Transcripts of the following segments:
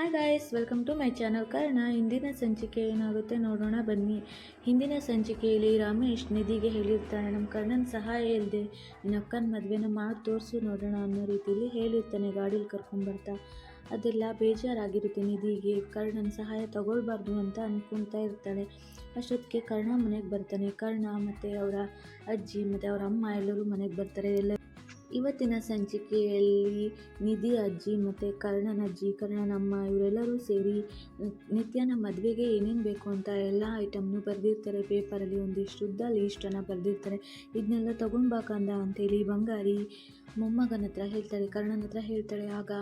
Hi guys welcome to my channel ಕಾರಣ ಹಿಂದಿನ ಸಂಚಿಕೆ ಏನಾಗುತ್ತೆ ನೋಡೋಣ, ಬನ್ನಿ. ಹಿಂದಿನ ಸಂಚಿಕೆಯಲ್ಲಿ ರಮೇಶ್ ನಿಧಿಗೆ ಹೇಳಿರ್ತಾನೆ ನಮ್ಮ ಕರ್ಣನ ಸಹಾಯ ಇಲ್ಲದೆ ನಿನ್ನ ಅಕ್ಕನ ಮದುವೆನ ಮಾಡಿ, ತೋರಿಸು ನೋಡೋಣ ಅನ್ನೋ ರೀತಿಯಲ್ಲಿ ಹೇಳಿರ್ತಾನೆ ಗಾಡೀಲಿ ಕರ್ಕೊಂಡ್ಬರ್ತಾ ಅದೆಲ್ಲ ಬೇಜಾರಾಗಿರುತ್ತೆ ನಿಧಿಗೆ. ಕರ್ಣನ ಸಹಾಯ ತಗೊಳ್ಬಾರ್ದು ಅಂತ ಅಂದ್ಕೊಳ್ತಾ ಇರ್ತಾಳೆ. ಅಷ್ಟೊತ್ತಿಗೆ ಕರ್ಣ ಮನೆಗೆ ಬರ್ತಾನೆ. ಕರ್ಣ ಮತ್ತು ಅವರ ಅಜ್ಜಿ ಮತ್ತು ಅವರ ಅಮ್ಮ ಎಲ್ಲರೂ ಮನೆಗೆ ಬರ್ತಾರೆ. ಎಲ್ಲ ಇವತ್ತಿನ ಸಂಚಿಕೆಯಲ್ಲಿ ನಿಧಿ ಅಜ್ಜಿ ಮತ್ತು ಕರ್ಣನ ಅಜ್ಜಿ ಕರ್ಣನಮ್ಮ ಇವರೆಲ್ಲರೂ ಸೇರಿ ನಿತ್ಯನ ಮದುವೆಗೆ ಏನೇನು ಬೇಕು ಅಂತ ಎಲ್ಲ ಐಟಮ್ನು ಬರೆದಿರ್ತಾರೆ. ಪೇಪರಲ್ಲಿ ಒಂದಿಷ್ಟು ಉದ್ದ ಲೀಸ್ಟನ್ನು ಬರೆದಿರ್ತಾರೆ. ಇದನ್ನೆಲ್ಲ ತೊಗೊಂಡ್ಬಾಕಂದ ಅಂತೇಳಿ ಬಂಗಾರಿ ಮೊಮ್ಮಗನ ಹತ್ರ ಹೇಳ್ತಾಳೆ, ಕರ್ಣನ ಹತ್ರ ಹೇಳ್ತಾಳೆ, ಆಗ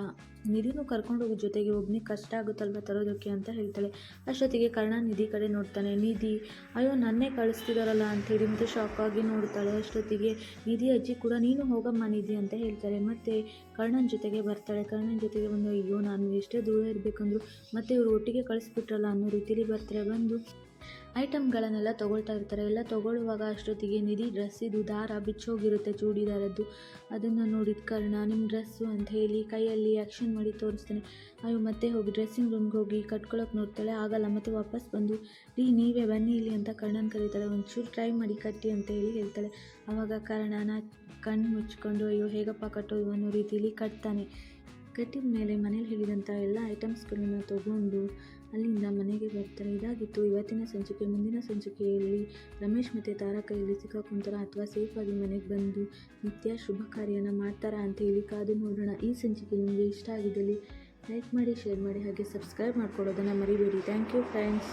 ನಿಧಿನೂ ಕರ್ಕೊಂಡು ಜೊತೆಗೆ ಒಬ್ಬನಿಗೆ ಕಷ್ಟ ಆಗುತ್ತಲ್ವ ತರೋದಕ್ಕೆ ಅಂತ ಹೇಳ್ತಾಳೆ. ಅಷ್ಟೊತ್ತಿಗೆ ಕರ್ಣ ನಿಧಿ ಕಡೆ ನೋಡ್ತಾನೆ. ನಿಧಿ, ಅಯ್ಯೋ ನನ್ನೇ ಕಳಿಸ್ತಿದಾರಲ್ಲ ಅಂಥೇಳಿ ಮತ್ತು ಶಾಕ್ ಆಗಿ ನೋಡ್ತಾಳೆ. ಅಷ್ಟೊತ್ತಿಗೆ ನಿಧಿ ಅಜ್ಜಿ ಕೂಡ, ನೀನು ಹೋಗಮ್ಮ ನಿಧಿ ಅಂತ ಹೇಳ್ತಾರೆ. ಮತ್ತು ಕರ್ಣನ ಜೊತೆಗೆ ಬರ್ತಾಳೆ. ಕರ್ಣನ ಜೊತೆಗೆ ಬಂದು, ಅಯ್ಯೋ, ನಾನು ಎಷ್ಟೇ ದೂರ ಇರಬೇಕಂದ್ರು ಮತ್ತೆ ಇವರು ಒಟ್ಟಿಗೆ ಕಳಿಸ್ಬಿಟ್ರಲ್ಲ ಅನ್ನೋ ರೀತಿಲಿ ಬರ್ತಾರೆ. ಬಂದು ಐಟಮ್ಗಳನ್ನೆಲ್ಲ ತೊಗೊಳ್ತಾ ಇರ್ತಾರೆ. ಎಲ್ಲ ತೊಗೊಳ್ಳುವಾಗ ಅಷ್ಟೊತ್ತಿಗೆ ನಿಧಿ ಡ್ರೆಸ್ಸಿದು ದಾರ ಬಿಚ್ಚೋಗಿರುತ್ತೆ ಚೂಡಿದಾರದ್ದು. ಅದನ್ನು ನೋಡಿದ ಕಾರಣ ನಿಮ್ಮ ಡ್ರೆಸ್ಸು ಅಂತ ಹೇಳಿ ಕೈಯಲ್ಲಿ ಆ್ಯಕ್ಷನ್ ಮಾಡಿ ತೋರಿಸ್ತಾನೆ. ಅಯ್ಯೋ, ಮತ್ತೆ ಹೋಗಿ ಡ್ರೆಸ್ಸಿಂಗ್ ರೂಮ್ಗೆ ಹೋಗಿ ಕಟ್ಕೊಳಕ್ಕೆ ನೋಡ್ತಾಳೆ. ಆಗಲ್ಲ, ಮತ್ತೆ ವಾಪಸ್ ಬಂದು ರೀ ನೀವೇ ಬನ್ನಿ ಇಲ್ಲಿ ಅಂತ ಕರ್ಣನ ಕರೀತಾಳೆ. ಒಂಚೂರು ಟ್ರೈ ಮಾಡಿ ಕಟ್ಟಿ ಅಂತ ಹೇಳಿ ಹೇಳ್ತಾಳೆ. ಆವಾಗ ಕರ್ಣನ ಕಣ್ಣು ಮುಚ್ಕೊಂಡು ಅಯ್ಯೋ, ಹೇಗಪ್ಪ ಕಟ್ಟೋದು ಅನ್ನೋ ರೀತಿಯಲ್ಲಿ ಕಟ್ತಾನೆ. ಕಟ್ಟಿದ ಮೇಲೆ ಮನೇಲಿ ಹೇಳಿದಂಥ ಎಲ್ಲ ಐಟಮ್ಸ್ಗಳನ್ನ ತಗೊಂಡು ಅಲ್ಲಿಂದ ಮನೆಗೆ ಬರ್ತಾರೆ. ಇದಾಗಿತ್ತು. ಇವತ್ತಿನ ಸಂಚಿಕೆ, ಮುಂದಿನ ಸಂಚಿಕೆಯಲ್ಲಿ ರಮೇಶ್ ಮತ್ತು ತಾರಾ ಕೈಯಲ್ಲಿ ಸಿಕ್ಕಾಕೊಂತಾರ ಅಥವಾ ಸೇಫಾಗಿ ಮನೆಗೆ ಬಂದು ನಿತ್ಯ ಶುಭ ಕಾರ್ಯನ ಮಾಡ್ತಾರಾ ಅಂತ ಹೇಳಿ ಕಾದು ನೋಡೋಣ. ಈ ಸಂಚಿಕೆ ನಿಮಗೆ ಇಷ್ಟ ಆಗಿದ್ದಲ್ಲಿ ಲೈಕ್ ಮಾಡಿ, ಶೇರ್ ಮಾಡಿ ಹಾಗೆ ಸಬ್ಸ್ಕ್ರೈಬ್ ಮಾಡ್ಕೊಳ್ಳೋದನ್ನು ಮರಿಬೇಡಿ. Thank you friends.